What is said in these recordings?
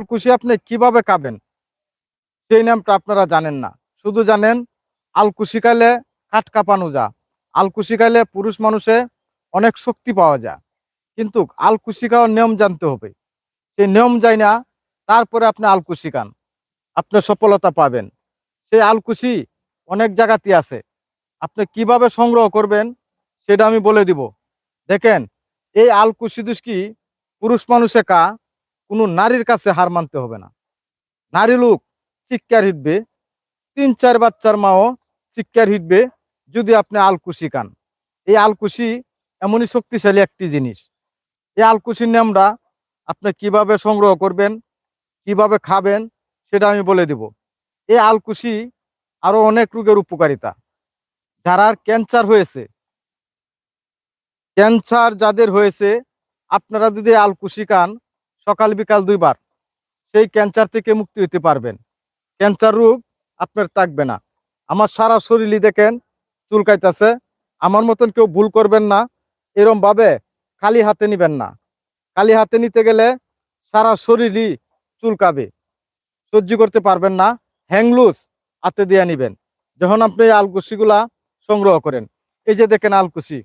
আলকুশি আপনি কীভাবে খাবেন? সেই নামটা আপনারা জানেন না। শুধু জানেন, আলকুশি খাইলে কাঠ কাঁপানো যা আলকুশি খাইলে পুরুষ মানুষে অনেক শক্তি পাওয়া যায়। কিন্তু আলকুশি খাওয়ার নিয়ম জানতে হবে। সেই নিয়ম যায় না, তারপরে আপনি আলকুশি খান। আপনি সফলতা পাবেন। সেই আলকুশি অনেক জায়গাতে আছে। আপনি কীভাবে সংগ্রহ করবেন, সেটা আমি বলে দিব। দেখেন, এই আলকুশি দুষ্কি পুরুষ মানুষে কা কোনো নারীর কাছে হার মানতে হবে না। নারী লোক চিৎকার হিটবে তিন চার বাচ্চার মাও চিৎকার হিটবে যদি আপনি আলকুশি কান এই আলকুশি এমনই শক্তিশালী একটি জিনিস। এই আলকুশির নামটা আপনি কীভাবে সংগ্রহ করবেন, কীভাবে খাবেন সেটা আমি বলে দিব। এই আলকুশি আরও অনেক রোগের উপকারিতা। যারা ক্যান্সার হয়েছে, ক্যান্সার যাদের হয়েছে, আপনারা যদি আলকুশি খান সকাল বিকাল দুইবার, সেই ক্যান্সার থেকে মুক্তি হতে পারবেন। ক্যান্সার রোগ আপনার থাকবে না। আমার সারা শরীরই দেখেন চুলকাইতেছে, আমার মতন কেউ ভুল করবেন না এরম ভাবে খালি হাতে নিবেন না। খালি হাতে নিতে গেলে সারা শরীরই চুলকাবে, সহ্য করতে পারবেন না হ্যাংলুস হাতে দিয়ে নিবেন। যখন আপনি আলকুশিগুলা সংগ্রহ করেন, এই যে দেখেন আলকুশি,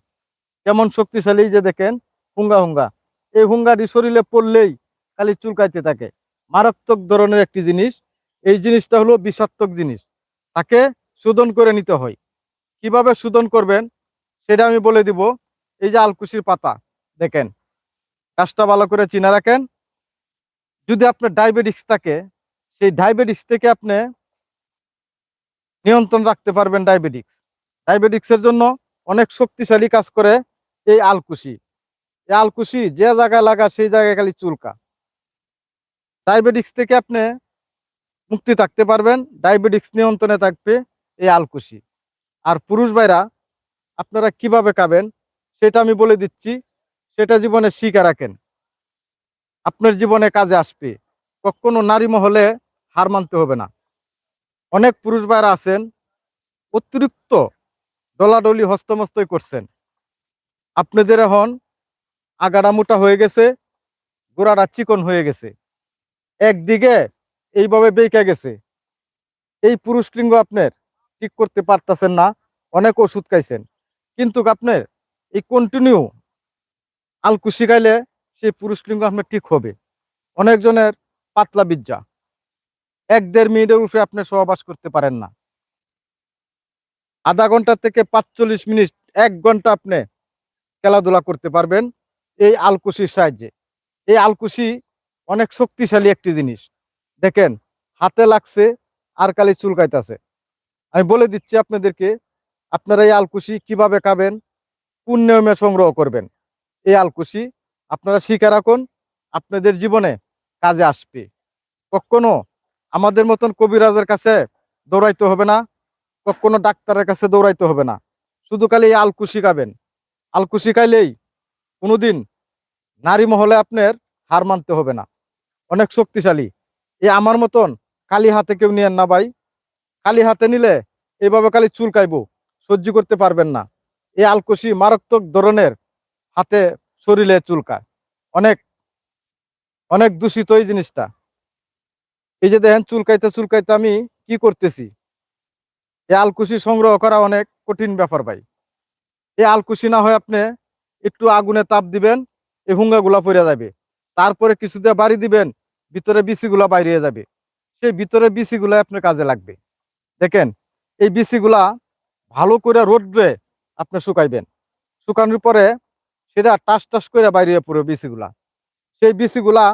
কেমন শক্তিশালী যে দেখেন, হুঙ্গা হুঙ্গা। এই হুঙ্গাটি শরীরে পড়লেই খালি চুলকাইতে থাকে। মারাত্মক ধরনের একটি জিনিস। এই জিনিসটা হলো বিষাত্মক জিনিস। তাকে শোধন করে নিতে হয়। কীভাবে শোধন করবেন সেটা আমি বলে দিব। এই যে আলকুশির পাতা, দেখেন। গাছটা ভালো করে চিনা রাখেন। যদি আপনার ডায়াবেটিস থাকে, সেই ডায়াবেটিস থেকে আপনি নিয়ন্ত্রণ রাখতে পারবেন ডায়াবেটিক্স ডায়াবেটিক্সের জন্য অনেক শক্তিশালী কাজ করে এই আলকুশি। এই আলকুশি যে জায়গায় লাগা, সেই জায়গায় খালি চুলকা। ডায়াবেটিক্স থেকে আপনি মুক্তি থাকতে পারবেন ডায়াবেটিক্স নিয়ন্ত্রণে থাকবে এই আলকুশি। আর পুরুষ ভাইরা, আপনারা কীভাবে খাবেন সেটা আমি বলে দিচ্ছি, সেটা জীবনে শিখে রাখেন। আপনার জীবনে কাজে আসবে। কখনো নারী মহলে হার মানতে হবে না। অনেক পুরুষ ভাইরা আছেন, অতিরিক্ত ডলাডলি হস্তমস্তই করছেন। আপনাদের এখন আগাড়া মোটা হয়ে গেছে, গোড়াটা চিকন হয়ে গেছে। একদিকে এইভাবে বেঁকে গেছে। এই পুরুষ লিঙ্গ আপনার ঠিক করতে পারতেছেন না, অনেক ওষুধ খাইছেন। কিন্তু আপনার এই কন্টিনিউ আলকুশি খাইলে সেই পুরুষ লিঙ্গ আপনার ঠিক হবে। অনেকজনের পাতলা বিজ্জা এক দেড় মিনিটের উপরে আপনি সহবাস করতে পারেন না। আধা ঘণ্টা থেকে পাঁচচল্লিশ মিনিট, এক ঘণ্টা আপনি খেলাধুলা করতে পারবেন এই আলকুশির সাহায্যে। এই আলকুশি অনেক শক্তিশালী একটি জিনিস। দেখেন, হাতে লাগছে আর কালি চুলকাইতেছে। আমি বলে দিচ্ছি আপনাদেরকে, আপনারা এই আলকুশি কীভাবে খাবেন? কোন নিয়মে সংগ্রহ করবেন? এই আলকুশি আপনারা শিখে রাখুন, আপনাদের জীবনে কাজে আসবে। কখনো আমাদের মতন কবিরাজের কাছে দৌড়াইতে হবে না, কখনো ডাক্তারের কাছে দৌড়াইতে হবে না। শুধু খালি এই আলকুশি খাবেন। আলকুশি খাইলেই কোনোদিন নারী মহলে আপনার হার মানতে হবে না। অনেক শক্তিশালী। এ আমার মতন কালি হাতে কেউ নিয়েন না ভাই। কালি হাতে নিলে এভাবে কালি চুল চুলকাইবো, সহ্য করতে পারবেন না। এই আলকুশি মারাত্মক ধরনের হাতে শরীরে চুলকায়। অনেক অনেক দূষিত এই জিনিসটা। এই যে দেখেন চুলকাইতে চুলকাইতে আমি কি করতেছি? এই আলকুশি সংগ্রহ করা অনেক কঠিন ব্যাপার ভাই। এই আলকুশি না হয় আপনি একটু আগুনে তাপ দিবেন এই হুঙ্গাগুলা পড়ে যাবে তারপরে কিছু দিয়ে বাড়ি দিবেন, ভিতরে বিসিগুলা বাইরে যাবে। সেই ভিতরে বিসিগুলা আপনার কাজে লাগবে। দেখেন, এই বিসিগুলা ভালো করে রোদ্রে আপনি শুকাইবেন। শুকানোর পরে সেটা টাস টাস করে বাইরে পড়ে বিসিগুলা। সেই বিসিগুলা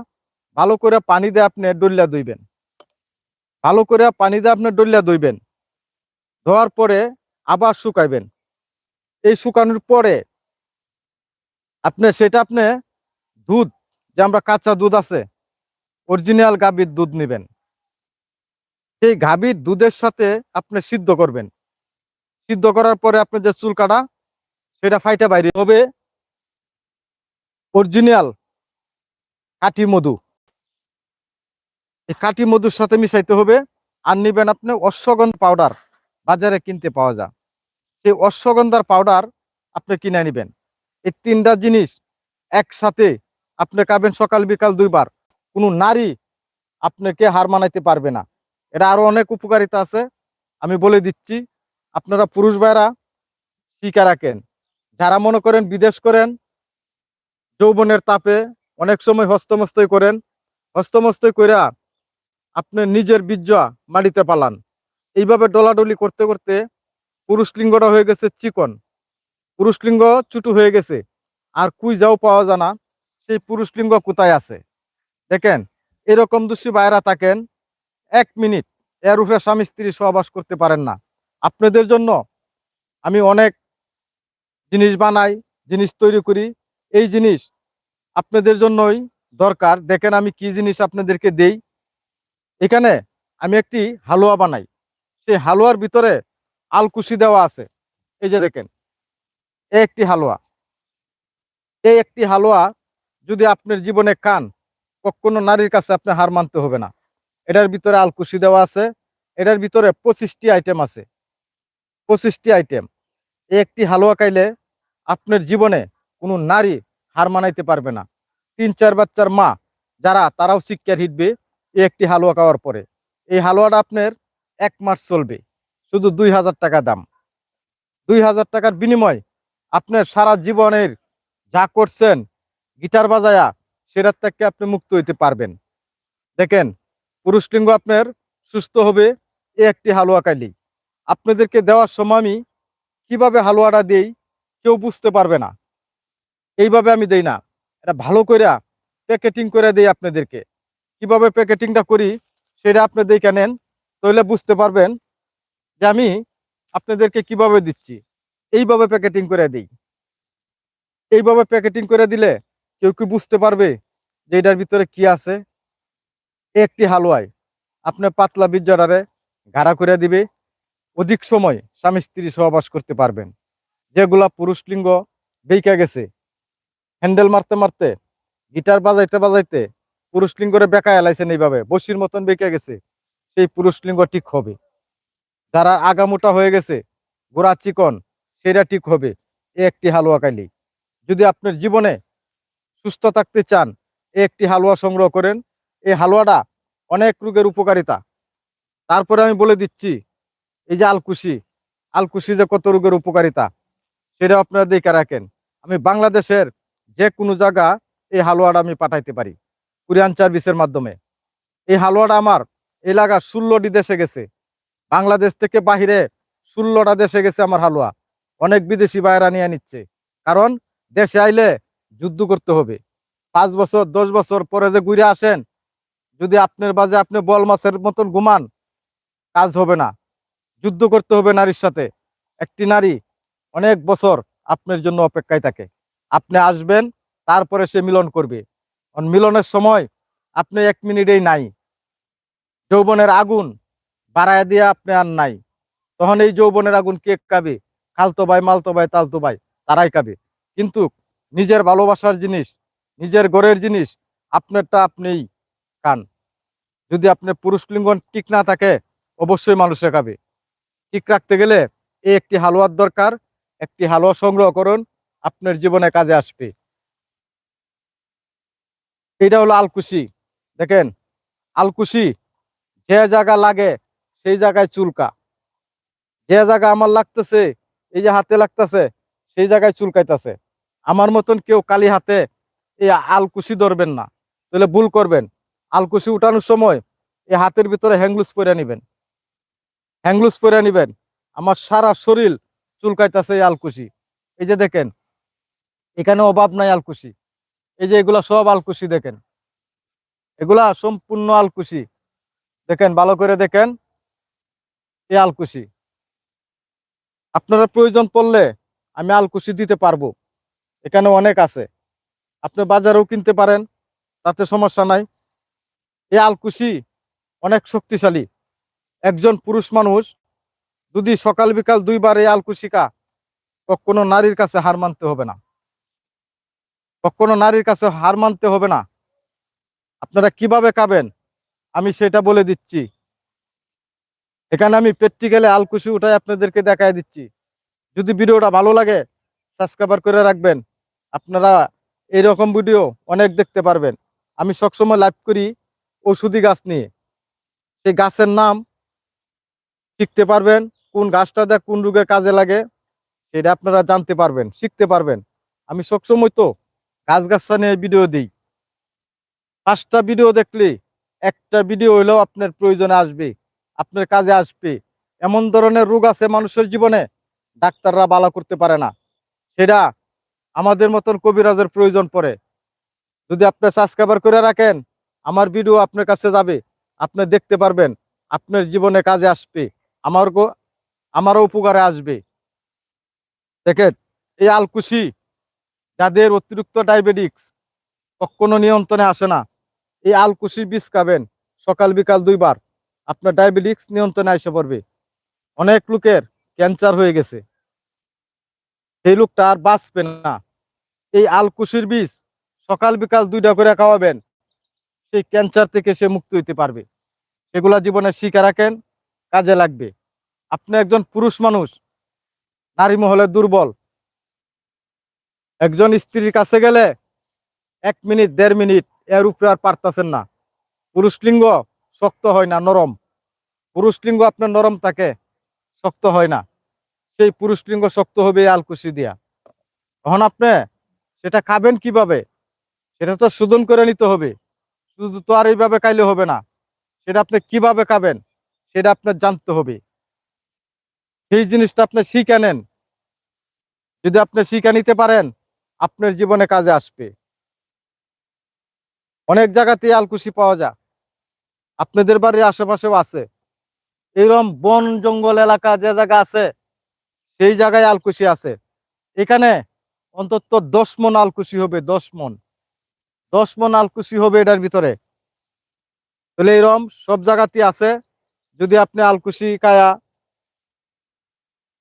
ভালো করে পানি দিয়ে আপনি ডলিয়া ধুইবেন। ভালো করে পানি দিয়ে আপনি ডলিয়া ধুইবেন। ধোয়ার পরে আবার শুকাইবেন। এই শুকানোর পরে আপনি সেটা আপনি দুধ যে আমরা কাঁচা দুধ আছে অরিজিনাল গাভীর দুধ নেবেন। সেই গাভীর দুধের সাথে আপনি সিদ্ধ করবেন। সিদ্ধ করার পরে আপনার যে চুলকাটা, সেটা ফাইটা বাইরে হবে অরিজিনাল কাঠি মধু। এই কাঠি মধুর সাথে মিশাইতে হবে আর নিবেন আপনি অশ্বগন্ধ পাউডার, বাজারে কিনতে পাওয়া যায়। সেই অশ্বগন্ধার পাউডার আপনি কিনে নেবেন। এই তিনটা জিনিস একসাথে আপনি খাবেন সকাল, বিকাল দুইবার। কোনো নারী আপনাকে হার মানাইতে পারবে না। এটা আরও অনেক উপকারিতা আছে। আমি বলে দিচ্ছি, আপনারা পুরুষ ভাইরা শিখা রাখেন। যারা মনে করেন বিদেশ করেন, যৌবনের তাপে অনেক সময় হস্তমস্তই করেন, হস্তমস্তই কইরা আপনি নিজের বীর্য মাটিতে পালান। এইভাবে ডলাডলি করতে করতে পুরুষ লিঙ্গটা হয়ে গেছে চিকন। পুরুষ লিঙ্গ চুটু হয়ে গেছে। আর কুই যাও পাওয়া যায় না। সেই পুরুষ লিঙ্গ কোথায় আছে? দেখেন, এরকম দোষী বাইরা থাকেন, এক মিনিট, এর উপরে স্বামী স্ত্রী সহবাস করতে পারেন না। আপনাদের জন্য আমি অনেক জিনিস বানাই, জিনিস তৈরি করি, এই জিনিস আপনাদের জন্যই দরকার। দেখেন, আমি কি জিনিস আপনাদেরকে দেই। এখানে আমি একটি হালুয়া বানাই। সেই হালুয়ার ভিতরে আলকুশি দেওয়া আছে। এই যে দেখেন একটি হালুয়া। এই একটি হালুয়া যদি আপনার জীবনে খান কখনো নারীর কাছে আপনি হার মানতে হবে না। এটার ভিতরে আলকুশি দেওয়া আছে। এটার ভিতরে পঁচিশটি আইটেম আছে। পঁচিশটি আইটেম একটি হালুয়া খাইলে আপনার জীবনে কোনো নারী হার মানাইতে পারবে না। তিন, চার বাচ্চার মা, যারা তারাও শিক্ষার হিটবে এই একটি হালুয়া খাওয়ার পরে। এই হালুয়াটা আপনার এক মাস চলবে। শুধু দুই হাজার টাকা দাম। দুই হাজার টাকার বিনিময় আপনার সারা জীবনের যা করছেন গিটার বাজায়া সেটার থেকে আপনি মুক্ত হইতে পারবেন। দেখেন, পুরুষ লিঙ্গ আপনার সুস্থ হবে এ একটি হালুয়া কালি আপনাদেরকে দেওয়ার সময় আমি কীভাবে হালুয়াটা দেই কেউ বুঝতে পারবে না। এইভাবে আমি দেই না। এটা ভালো করে প্যাকেটিং করে দেই আপনাদেরকে। কীভাবে প্যাকেটিংটা করি সেটা আপনি দেখে নেন, তাহলে বুঝতে পারবেন যে আমি আপনাদেরকে কীভাবে দিচ্ছি। এইভাবে প্যাকেটিং করে দিই। এইভাবে প্যাকেটিং করে দিলে কেউ কি বুঝতে পারবে যে এটার ভিতরে কি আছে? একটি হালুয়ায় আপনি পাতলা বীর্যটারে গাড়া করে দিবে, অধিক সময় স্বামী স্ত্রী সহবাস করতে পারবেন। যেগুলা পুরুষ লিঙ্গ বেইকা গেছে, হ্যান্ডেল মারতে মারতে, গিটার বাজাইতে বাজাইতে পুরুষ লিঙ্গরে বেকা এলাইছেন এইভাবে, বসির মতন বেঁকে গেছে, সেই পুরুষ লিঙ্গ ঠিক হবে। যারা আগামোটা হয়ে গেছে, গোড়া চিকন, সেটা ঠিক হবে, একটি হালুয়া খাইলি যদি আপনার জীবনে সুস্থ থাকতে চান, একটি হালুয়া সংগ্রহ করেন। এই হালুয়াটা অনেক রোগের উপকারিতা। তারপরে আমি বলে দিচ্ছি, এই যে আলকুশি আলকুশি যে কত রোগের উপকারিতা সেটা আপনারা দেখে রাখেন। আমি বাংলাদেশের যে কোনো জায়গা এই হালুয়াটা আমি পাঠাইতে পারি, কুরিয়ান সার্ভিসের মাধ্যমে। এই হালুয়াটা আমার এলাকা ষোলোটি দেশে গেছে। বাংলাদেশ থেকে বাহিরে ষোলোটা দেশে গেছে আমার হালুয়া। অনেক বিদেশি বাইরা নিয়ে নিচ্ছে। কারণ দেশে আইলে যুদ্ধ করতে হবে। পাঁচ বছর, দশ বছর পরে যে ঘুরে আসেন, যদি আপনার বাজে আপনি বল মাছের মতন ঘুমান, কাজ হবে না। যুদ্ধ করতে হবে নারীর সাথে। একটি নারী অনেক বছর আপনার জন্য অপেক্ষায় থাকে। আপনি আসবেন, তারপরে সে মিলন করবে। মিলনের সময় আপনি এক মিনিটেই নাই। যৌবনের আগুন বাড়ায় দিয়ে আপনি আর নাই। তখন এই যৌবনের আগুন কে কাবে খালতো ভাই, মালতো ভাই, তালতো ভাই, তারাই কাবে কিন্তু নিজের ভালোবাসার জিনিস, নিজের গড়ের জিনিস, আপনারটা আপনিই খান। যদি আপনার পুরুষ লিঙ্গন ঠিক না থাকে, অবশ্যই মানুষে খাবে ঠিক রাখতে গেলে এই একটি হালুয়ার দরকার, একটি হালুয়া সংগ্রহ করুন, আপনার জীবনে কাজে আসবে। এটা হলো আলকুশি। দেখেন, আলকুশি যে জায়গা লাগে, সেই জায়গায় চুলকা। যে জায়গা আমার লাগতেছে, এই যে হাতে লাগতেছে, সেই জায়গায় চুলকাইতেছে। আমার মতন কেউ কালি হাতে এই আলকুশি ধরবেন না। তাহলে ভুল করবেন। আলকুশি উঠানোর সময় এই হাতের ভিতরে হ্যাংলুস পরে নিবেন। হ্যাংলুস পরে নিবেন। আমার সারা শরীর চুলকাইতেছে এই আলকুশি এই যে দেখেন, এখানে অভাব নাই আলকুশি এই যে এগুলা সব আলকুশি দেখেন। এগুলা সম্পূর্ণ আলকুশি দেখেন, ভালো করে দেখেন এই আলকুশি আপনারা প্রয়োজন পড়লে আমি আলকুশি দিতে পারব। এখানে অনেক আছে। আপনি বাজারেও কিনতে পারেন, তাতে সমস্যা নাই। এই আলকুশি অনেক শক্তিশালী। একজন পুরুষ মানুষ যদি সকাল বিকাল দুইবার এই আলকুশি কা কখনো নারীর কাছে হার মানতে হবে না। কখনো নারীর কাছে হার মানতে হবে না। আপনারা কীভাবে খাবেন? আমি সেটা বলে দিচ্ছি। এখানে আমি প্র্যাকটিক্যালে আলকুশি উঠাই আপনাদেরকে দেখায় দিচ্ছি। যদি ভিডিওটা ভালো লাগে, সাবস্ক্রাইবার করে রাখবেন। আপনারা এইরকম ভিডিও অনেক দেখতে পারবেন। আমি সবসময় লাইভ করি ওষুধি গাছ নিয়ে। সেই গাছের নাম শিখতে পারবেন, কোন গাছটা দেখ, কোন রোগের কাজে লাগে, সেটা আপনারা জানতে পারবেন, শিখতে পারবেন। আমি সবসময় তো গাছ গাছটা নিয়ে ভিডিও দিই। পাঁচটা ভিডিও দেখলে একটা ভিডিও হইলেও আপনার প্রয়োজনে আসবে, আপনার কাজে আসবে। এমন ধরনের রোগ আছে মানুষের জীবনে, ডাক্তাররা বালা করতে পারে না। সেটা আমাদের মতন কবিরাজের প্রয়োজন পড়ে। যদি আপনি সাবস্ক্রাইবার করে রাখেন, আমার ভিডিও আপনার কাছে যাবে। আপনি দেখতে পারবেন, আপনার জীবনে কাজে আসবে, আমার আমারও উপকারে আসবে। দেখেন, এই আলকুশি যাদের অতিরিক্ত ডায়াবেটিক্স কখনো নিয়ন্ত্রণে আসে না, এই আলকুশি বীজ খাবেন সকাল বিকাল দুইবার। আপনার ডায়াবেটিক্স নিয়ন্ত্রণে এসে পড়বে। অনেক লোকের ক্যান্সার হয়ে গেছে। সেই লোকটা আর বাঁচবে না। এই আলকুশির বীজ সকাল বিকাল দুইটা করে খাওয়াবেন, সেই ক্যান্সার থেকে সে মুক্ত হইতে পারবে। সেগুলা জীবনে শিখে রাখেন, কাজে লাগবে। আপনি একজন পুরুষ মানুষ, নারী মহলে দুর্বল। একজন স্ত্রীর কাছে গেলে এক মিনিট, দেড় মিনিট এর উপরে আর পারতাছেন না। পুরুষ লিঙ্গ শক্ত হয় না, নরম। পুরুষ লিঙ্গ আপনার নরম থাকে, শক্ত হয় না। সেই পুরুষ লিঙ্গ শক্ত হবে আলকুশি দিয়া। তখন আপনি সেটা খাবেন কীভাবে? সেটা তো শোধন করে নিতে হবে। শুধু তো আর এইভাবে খাইলে হবে না। সেটা আপনি কীভাবে খাবেন? সেটা আপনার জানতে হবে। সেই জিনিসটা আপনি শিখে নেন। যদি আপনি শিখে নিতে পারেন, আপনার জীবনে কাজে আসবে। অনেক জায়গাতে আলকুশি পাওয়া যায়। আপনাদের বাড়ির আশেপাশেও আছে। এইরকম বন জঙ্গল এলাকা যে জায়গা আছে সেই জায়গায় আলকুশি আছে। এখানে অন্তত দশ মন আলকুশি হবে, দশ মন। দশ মন আলকুশি হবে এটার ভিতরে। তাহলে এরকম সব জায়গাতে আছে। যদি আপনি আলকুশি কায়া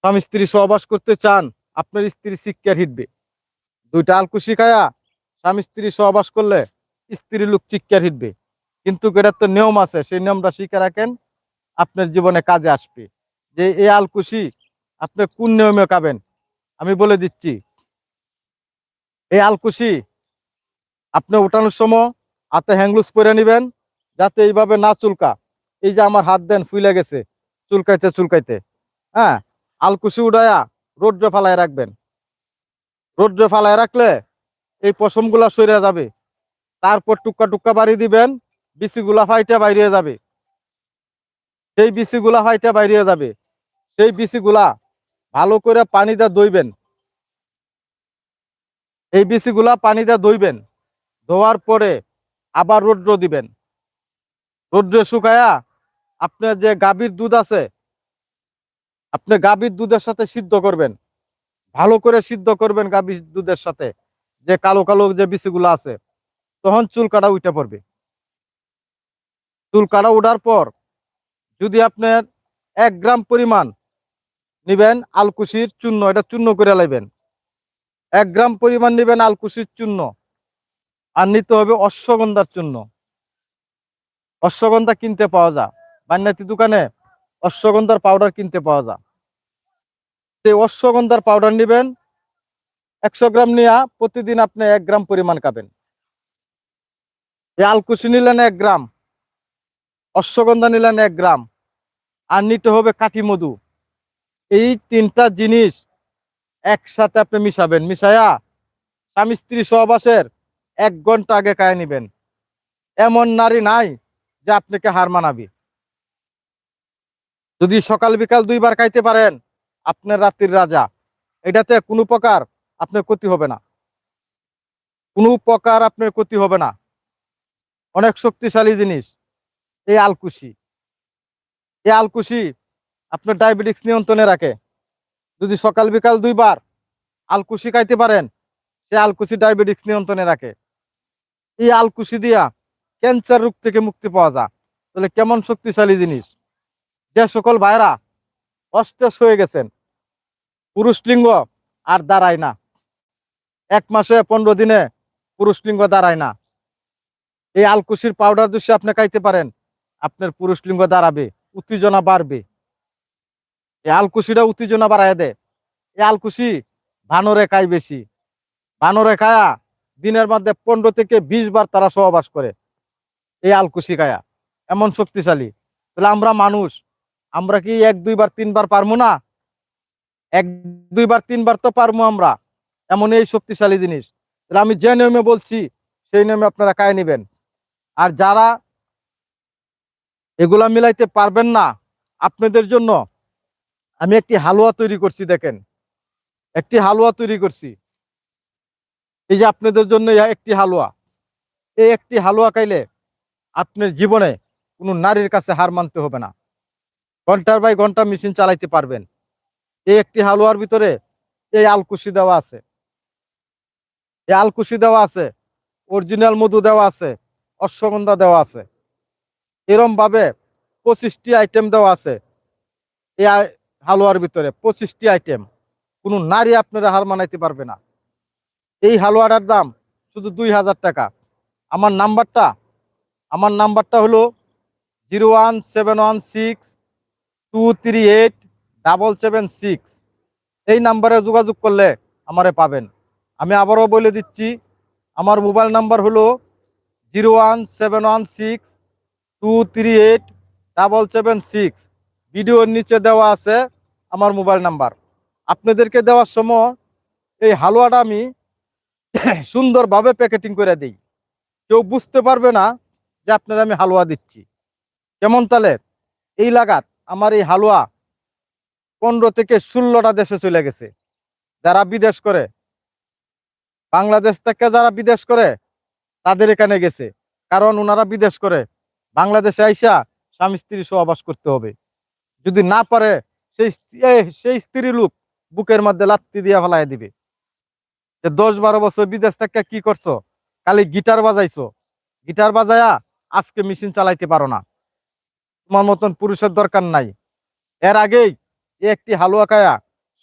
স্বামী স্ত্রী সহবাস করতে চান, আপনার স্ত্রী শিক্ষার হিটবে। দুইটা আলকুশি খায়া স্বামী স্ত্রী সহবাস করলে স্ত্রী লোক চিৎকার হিটবে। কিন্তু এটার তো নিয়ম আছে, সেই নিয়মটা শিখে রাখেন, আপনার জীবনে কাজে আসবে। যে এই আলকুশি আপনি কোন নিয়মে কাবেন আমি বলে দিচ্ছি। এই আলকুশি, আপনি উঠানোর সময় হাতে হ্যাংলুস পরে নিবেন, যাতে এইভাবে না চুলকা। এই যে আমার হাত দেন, ফুলে গেছে, চুলকাইতে চুলকাইতে। হ্যাঁ আলকুশি উড়ায়া রোদ্রে ফালায় রাখবেন। রোদ্রে ফালায় রাখলে এই পশমগুলা সরে যাবে। তারপর টুক্কা টুক্কা বাড়ি দিবেন, বিচিগুলা ফাইটে বাইরে যাবে। সেই বিচিগুলা ফাইটা বাইরে যাবে। সেই বিচিগুলা ভালো করে পানিতে দইবেন এই বিচিগুলা পানিতে দইবেন ধোয়ার পরে আবার রৌদ্র দিবেন। রৌদ্রে শুকায়া আপনার যে গাভীর দুধ আছে, আপনি গাভীর দুধের সাথে সিদ্ধ করবেন। ভালো করে সিদ্ধ করবেন গাভীর দুধের সাথে, যে কালো কালো যে বিচিগুলো আছে। তখন চুল কাটা উঠে পড়বে। চুল কাটা উঠার পর যদি আপনার এক গ্রাম পরিমাণ নিবেন আলকুশির চূর্ণ, এটা চূর্ণ করে লাইবেন। এক গ্রাম পরিমাণ নিবেন আলকুশির চূর্ণ। আর নিতে হবে অশ্বগন্ধার চূর্ণ। অশ্বগন্ধা কিনতে পাওয়া যায়। বান্যাতি দোকানে অশ্বগন্ধার পাউডার কিনতে পাওয়া যায়। সেই অশ্বগন্ধার পাউডার নিবেন। একশো গ্রাম নিয়া প্রতিদিন আপনি এক গ্রাম পরিমাণ খাবেন। এই আলকুশি নিলেন এক গ্রাম। অশ্বগন্ধা নিলেন এক গ্রাম। আর নিতে হবে কাঠি মধু। এই তিনটা জিনিস একসাথে আপনি মিশাবেন। মিশায়া স্বামী স্ত্রী সহবাসের এক ঘণ্টা আগে কায় নিবেন। এমন নারী নাই যে আপনাকে হার মানাবি। যদি সকাল বিকাল দুইবার খাইতে পারেন, আপনার রাত্রির রাজা। এটাতে কোনো প্রকার আপনার ক্ষতি হবে না। কোনো প্রকার আপনার ক্ষতি হবে না। অনেক শক্তিশালী জিনিস। এই আলকুশি। এই আলকুশি আপনার ডায়াবেটিক্স নিয়ন্ত্রণে রাখে। যদি সকাল বিকাল দুইবার আলকুশি খাইতে পারেন, সে আলকুশি ডায়াবেটিক্স নিয়ন্ত্রণে রাখে। এই আলকুশি দিয়া ক্যান্সার রোগ থেকে মুক্তি পাওয়া যায়। তাহলে কেমন শক্তিশালী জিনিস? যে সকল ভাইরা অস্টেস হয়ে গেছেন, পুরুষ লিঙ্গ আর দাঁড়ায় না। এক মাসে পনেরো দিনে পুরুষ লিঙ্গ দাঁড়ায় না। এই আলকুশির পাউডার যদি আপনি খাইতে পারেন, আপনার পুরুষ লিঙ্গ দাঁড়াবে, উত্তেজনা বাড়বে। এই আলকুশিটা উত্তেজনা বাড়ায় দেয় এই আলকুশি ভানরে খায় বেশি। ভানরে খায়া দিনের মধ্যে পনেরো থেকে বিশ বার তারা সহবাস করে। এই আলকুশি খায়া। এমন শক্তিশালী। তাহলে আমরা মানুষ, আমরা কি এক দুইবার তিনবার পারব না? এক দুইবার তিনবার তো পারব আমরা। এমন এই শক্তিশালী জিনিস। তাহলে আমি যে নিয়মে বলছি, সেই নিয়মে আপনারা কায় নেবেন। আর যারা এগুলা মিলাইতে পারবেন না, আপনাদের জন্য আমি একটি হালুয়া তৈরি করছি, দেখেন। একটি হালুয়া তৈরি করছি। এই যে আপনাদের জন্য একটি হালুয়া। এই একটি হালুয়া খাইলে আপনার জীবনে কোনো নারীর কাছে হার মানতে হবে না। ঘণ্টার বাই ঘণ্টা মেশিন চালাইতে পারবেন। এই একটি হালুয়ার ভিতরে এই আলকুশি দেওয়া আছে। এই আলকুশি দেওয়া আছে, অরিজিনাল মধু দেওয়া আছে, অশ্বগন্ধা দেওয়া আছে। এরম ভাবে পঁচিশটি আইটেম দেওয়া আছে। এই হালুয়ার ভিতরে পঁচিশটি আইটেম কোনো নারী আপনারা হার মানাইতে পারবে না। এই হালুয়াটার দাম শুধু দুই হাজার টাকা। আমার নাম্বারটা আমার নাম্বারটা হলো zero one seven one six two three eight double seven six. এই নাম্বারে যোগাযোগ করলে আমারে পাবেন। আমি আবারও বলে দিচ্ছি, আমার মোবাইল নাম্বার হলো zero one seven one six two three eight double seven six. ভিডিওর নিচে দেওয়া আছে আমার মোবাইল নাম্বার। আপনাদেরকে দেওয়ার সময় এই হালুয়াটা আমি সুন্দরভাবে প্যাকেটিং করে দিই। কেউ বুঝতে পারবে না যে আপনারা আমি হালুয়া দিচ্ছি। কেমন তাহলে এই লাগাত আমার এই হালুয়া পনেরো থেকে ষোলোটা দেশে চলে গেছে। যারা বিদেশ করে, বাংলাদেশ থেকে যারা বিদেশ করে, তাদের এখানে গেছে। কারণ ওনারা বিদেশ করে, বাংলাদেশে আইসা স্বামী স্ত্রী সহবাস করতে হবে। যদি না পারে, সেই সেই স্ত্রী লোক বুকের মধ্যে লাত্তি দিয়ে ফেলাই দিবে। যে দশ বারো বছর বিদেশ থেকে কি করছ? খালি গিটার বাজাইছো। গিটার বাজায়া আজকে মেশিন চালাইতে পারো না। তোমার মতন পুরুষের দরকার নাই। এর আগেই একটি হালুয়া খায়া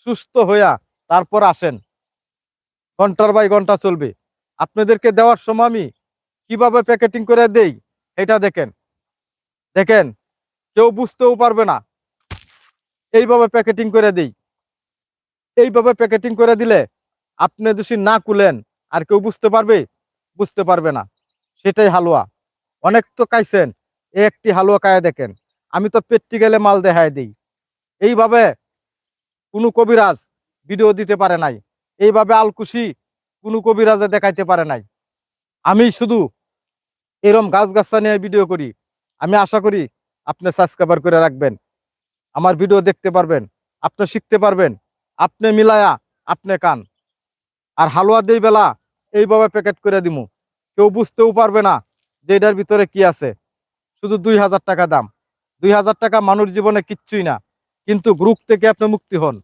সুস্থ হইয়া তারপর আসেন। ঘণ্টার বাই ঘণ্টা চলবে। আপনাদেরকে দেওয়ার সময় আমি কীভাবে প্যাকেটিং করে দেই, এটা দেখেন। দেখেন, কেউ বুঝতেও পারবে না। এইভাবে প্যাকেটিং করে দেই। এইভাবে প্যাকেটিং করে দিলে আপনি যদি না কুলেন, আর কেউ বুঝতে পারবে বুঝতে পারবে না। সেটাই হালুয়া। অনেক তো খাইছেন এই একটি হালুয়া খায় দেখেন। আমি তো পেটটি গেলে মাল দেখায় দিই। এইভাবে কোনো কবিরাজ ভিডিও দিতে পারে নাই। এইভাবে আলকুশি কোনো কবিরাজে দেখাইতে পারে নাই। আমি শুধু এরম গাছ গাছা নিয়ে ভিডিও করি। আমি আশা করি আপনি সাবস্ক্রাইবার করে রাখবেন। আমার ভিডিও দেখতে পারবেন, আপনি শিখতে পারবেন, আপনি মিলায়া, আপনি কান। আর হালুয়া দেই বেলা এইভাবে প্যাকেট করে দিমু। কেউ বুঝতেও পারবে না যে এটার ভিতরে কি আছে। শুধু দুই হাজার টাকা দাম। দুই হাজার টাকা মানুষ জীবনে কিচ্ছুই না। কিন্তু গ্রুপ থেকে আপনি মুক্তি হন।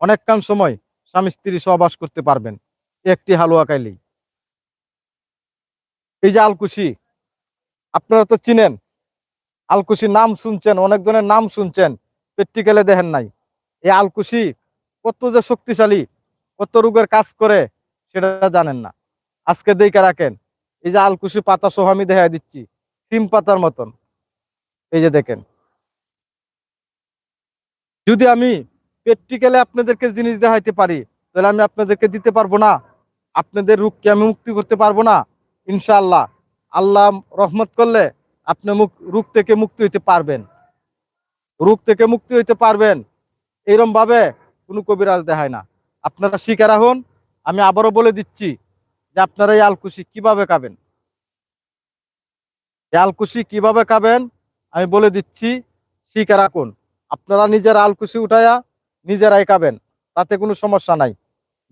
অনেকক্ষণ সময় স্বামী স্ত্রী সহবাস করতে পারবেন। একটি হালুয়া খাইলেই। এই যে আলকুশি, আপনারা তো চিনেন। আলকুশি নাম শুনছেন অনেকজনের নাম শুনছেন। প্র্যাকটিক্যালে দেখেন নাই। এই আলকুশি কত যে শক্তিশালী, কত রোগের কাজ করে, সেটা জানেন না। আজকে দেখে রাখেন, এই যে আলকুশি পাতা সহ আমি দেখা দিচ্ছি, সিম পাতার মতন। এই যে দেখেন। যদি আমি প্র্যাকটিক্যালে আপনাদেরকে জিনিস দেখাইতে পারি, তাহলে আমি আপনাদেরকে দিতে পারব না। আপনাদের রোগকে আমি মুক্তি করতে পারব না, ইনশাআল্লাহ। আল্লাহ রহমত করলে আপনি মুখ রোগ থেকে মুক্তি হইতে পারবেন। রোগ থেকে মুক্তি হইতে পারবেন। এইরকম ভাবে কোনো কবিরাজ দেখায় না। আপনারা শিকার হন আমি আবারও বলে দিচ্ছি যে আপনারা এই আলকুশি কীভাবে খাবেন। এই আলকুশি কীভাবে খাবেন, আমি বলে দিচ্ছি শিকার রাখুন। আপনারা নিজের আলকুশি উঠায়া নিজেরাই খাবেন, তাতে কোনো সমস্যা নাই।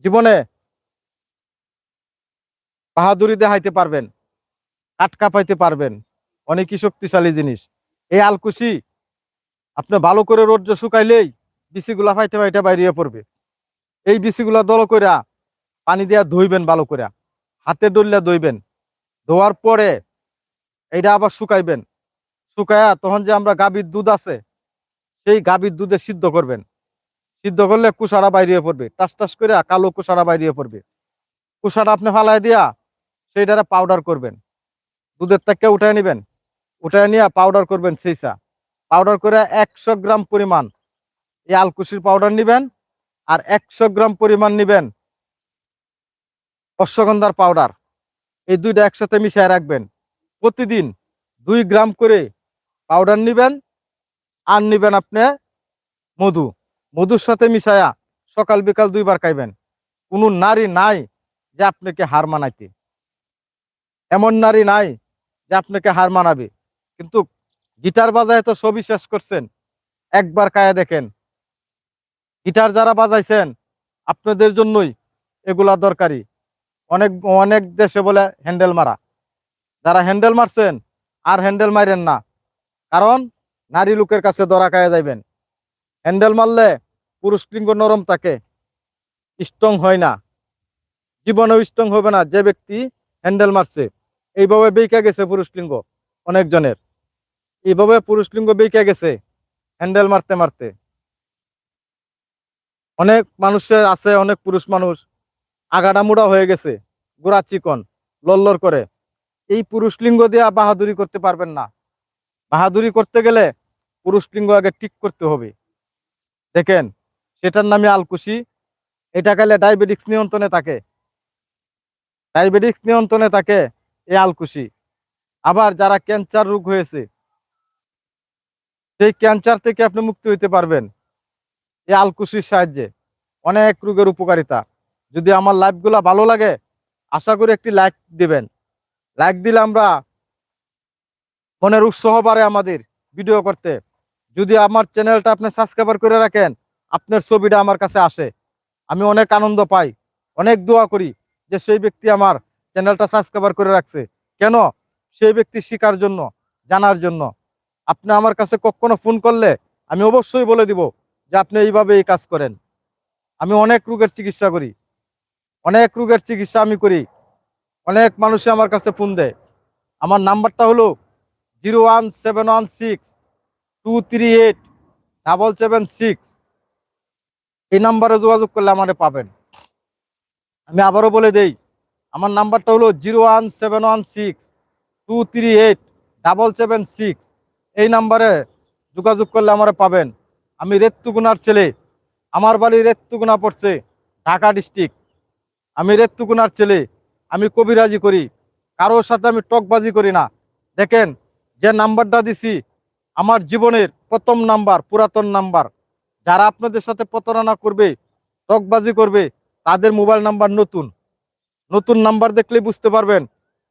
জীবনে বাহাদুরি দেখাইতে পারবেন, আটকা পাইতে পারবেন, অনেকই শক্তিশালী জিনিস। এই আলকুশি আপনি ভালো করে রোদ্র শুকাইলেই বিচিগুলা ফাইতে ফাইতে বাইরিয়ে পড়বে। এই বিচিগুলা দল কইরা পানি দিয়া ধুইবেন ভালো করে হাতে ডলিয়া ধুইবেন। ধোয়ার পরে এইটা আবার শুকাইবেন। শুকায়া তখন যে আমরা গাভীর দুধ আছে, সেই গাভীর দুধে সিদ্ধ করবেন। সিদ্ধ করলে কুসারা বাইরিয়ে পড়বে। টাস টাস করে কালো কুসারা বাইরিয়ে পড়বে। কুসারা আপনি ফালাই দিয়া সেইটারে পাউডার করবেন। দুধের থেকে উঠায় নেবেন। উঠায় নিয়ে পাউডার করবেন সেইসা পাউডার করে একশো গ্রাম পরিমাণ এই আলকুশির পাউডার নিবেন আর একশো গ্রাম পরিমাণ নিবেন অশ্বগন্ধার পাউডার। এই দুইটা একসাথে মিশিয়ে রাখবেন। প্রতিদিন দুই গ্রাম করে পাউডার নিবেন আর নিবেন আপনি মধু। মধুর সাথে মিশায়া সকাল বিকাল দুইবার খাইবেন। কোনো নারী নাই যে আপনাকে হার মানাইতে। এমন নারী নাই যে আপনাকে হার মানাবে। কিন্তু গিটার বাজায় তো সবই শেষ করছেন। একবার কায়া দেখেন। গিটার যারা বাজাইছেন, আপনাদের জন্যই এগুলা দরকারি। অনেক অনেক দেশে বলে হ্যান্ডেল মারা। যারা হ্যান্ডেল মারছেন, আর হ্যান্ডেল মারেন না। কারণ নারী লোকের কাছে দরা খায়া যাইবেন। হ্যান্ডেল মারলে পুরুষ লিঙ্গ নরম থাকে, স্ট্রং হয় না। জীবনেও স্ট্রং হবে না যে ব্যক্তি হ্যান্ডেল মারছে। এইভাবে বেঁকে গেছে পুরুষ লিঙ্গ অনেকজনের। এইভাবে পুরুষ লিঙ্গ বেঁকে গেছে, হ্যান্ডেল মারতে মারতে। অনেক মানুষের আছে, অনেক পুরুষ মানুষ আগাডা মুড়া হয়ে গেছে, গোড়া চিকন, লল্লর করে। এই পুরুষ লিঙ্গ দিয়ে বাহাদুরি করতে পারবেন না। বাহাদুরি করতে গেলে পুরুষ লিঙ্গ আগে ঠিক করতে হবে। দেখেন, সেটার নামে আলকুশি, এটা গেলে ডায়াবেটিক্স নিয়ন্ত্রণে থাকে। ডায়াবেটিক্স নিয়ন্ত্রণে থাকে এই আলকুশি। আবার যারা ক্যান্সার রোগ হয়েছে সেই ক্যান্সার থেকে আপনি মুক্তি হইতে পারবেন। এই আলকুশির সাহায্যে। অনেক রোগের উপকারিতা। যদি আমার লাইভগুলা ভালো লাগে, আশা করি একটি লাইক দিবেন। লাইক দিলে আমরা মনের উৎসাহ বাড়ে আমাদের ভিডিও করতে। যদি আমার চ্যানেলটা আপনি সাবস্ক্রাইবার করে রাখেন, আপনার ছবিটা আমার কাছে আসে। আমি অনেক আনন্দ পাই, অনেক দোয়া করি যে সেই ব্যক্তি আমার চ্যানেলটা সাবস্ক্রাইবার করে রাখছে। কেন? সেই ব্যক্তি শিকার জন্য, জানার জন্য। আপনি আমার কাছে কখনো ফোন করলে আমি অবশ্যই বলে দিব যে আপনি এইভাবে এই কাজ করেন। আমি অনেক রোগের চিকিৎসা করি। অনেক রোগের চিকিৎসা আমি করি। অনেক মানুষে আমার কাছে ফোন দেয়। আমার নাম্বারটা হলো zero one seven one six two three eight double seven six. এই নাম্বারে যোগাযোগ করলে আমারে পাবেন। আমি আবারও বলে দেই, আমার নাম্বারটা হলো zero one seven one six two three eight double seven six. এই নাম্বারে যোগাযোগ করলে আমারে পাবেন। আমি রেত্তুগুনার ছেলে। আমার বাড়ি রেত্তুগুনা পড়ছে ঢাকা ডিস্ট্রিক্ট। আমি রেত্তুগুনার ছেলে। আমি কবিরাজি করি। কারোর সাথে আমি টকবাজি করি না। দেখেন, যে নাম্বারটা দিছি, আমার জীবনের প্রথম নাম্বার, পুরাতন নাম্বার। যারা আপনাদের সাথে প্রতারণা করবে, টকবাজি করবে, তাদের মোবাইল নাম্বার নতুন। নতুন নাম্বার দেখলে বুঝতে পারবেন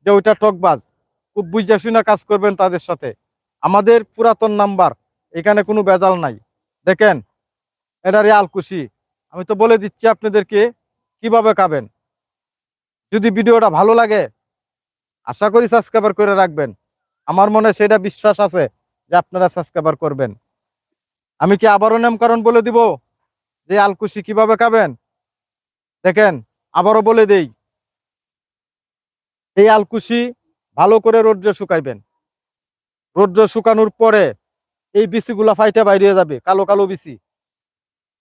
যে ওইটা টকবাজ। খুব বুঝা শুনে কাজ করবেন তাদের সাথে। আমাদের পুরাতন নাম্বার, এখানে কোনো বেজাল নাই। দেখেন, এটা রেয়াল খুশি আমি তো বলে দিচ্ছি আপনাদেরকে কীভাবে খাবেন। যদি ভিডিওটা ভালো লাগে, আশা করি সাবস্ক্রাইবার করে রাখবেন। আমার মনে সেটা বিশ্বাস আছে যে আপনারা সাবস্ক্রাইবার করবেন। আমি কি আবারও নামকরণ বলে দিব যে আলকুশি কীভাবে খাবেন? দেখেন, আবারও বলে দেই, এই আলকুশি ভালো করে রৌদ্রে শুকাইবেন। রৌদ্র শুকানোর পরে এই বিচিগুলা ফাইটা বাইরে যাবে, কালো কালো বিচি।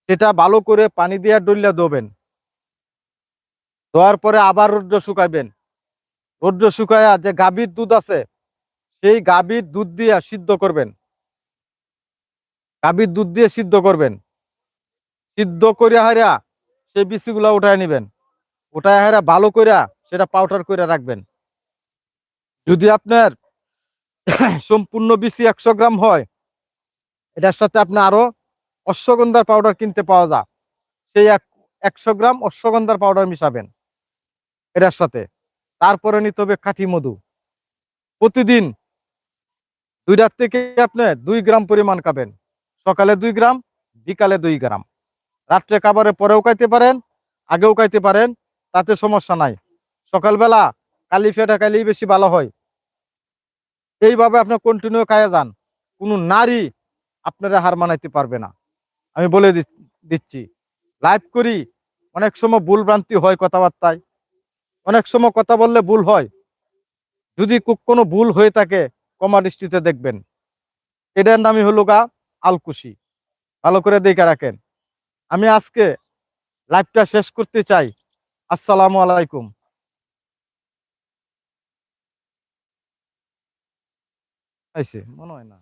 সেটা ভালো করে পানি দিয়ে ডলিয়া দেবেন দেওয়ার পরে আবার রৌদ্র শুকাইবেন। রৌদ্র শুকায়া যে গাভীর দুধ আছে, সেই গাভীর দুধ দিয়ে সিদ্ধ করবেন। গাভীর দুধ দিয়ে সিদ্ধ করবেন। সিদ্ধ করিয়া হারিয়া সেই বিচিগুলা উঠায় নিবেন। উঠায় হারিয়া ভালো করিয়া সেটা পাউডার করে রাখবেন। যদি আপনার সম্পূর্ণ বিচি একশো গ্রাম হয়। এটার সাথে আপনি আরও অশ্বগন্ধার পাউডার কিনতে পাওয়া যায়। সেই এক, একশো গ্রাম অশ্বগন্ধার পাউডার মিশাবেন। এটার সাথে। তারপরে নিতে হবে কাঠি মধু। প্রতিদিন দুইটার থেকে আপনি দুই গ্রাম পরিমাণ খাবেন। সকালে দুই গ্রাম, বিকালে দুই গ্রাম। রাত্রে খাবারের পরেও খাইতে পারেন, আগেও খাইতে পারেন, তাতে সমস্যা নাই। সকালবেলা কালি ফেটা খাইলেই বেশি ভালো হয়। এইভাবে আপনি কন্টিনিউ খাইয়ে যান, কোনো নারী আপনারা হার মানাইতে পারবে না। আমি বলে দিচ্ছি লাইভ করি, অনেক সময় ভুল ভ্রান্তি হয় কথাবার্তায়, অনেক সময় কথা বললে ভুল হয়। যদি কোনো ভুল হয়ে থাকে কমা দৃষ্টিতে দেখবেন। এটার নামই হলো গা, আলকুশি। ভালো করে দেখে রাখেন। আমি আজকে লাইভটা শেষ করতে চাই। আসসালামু আলাইকুম। আইছে মনে হয় না।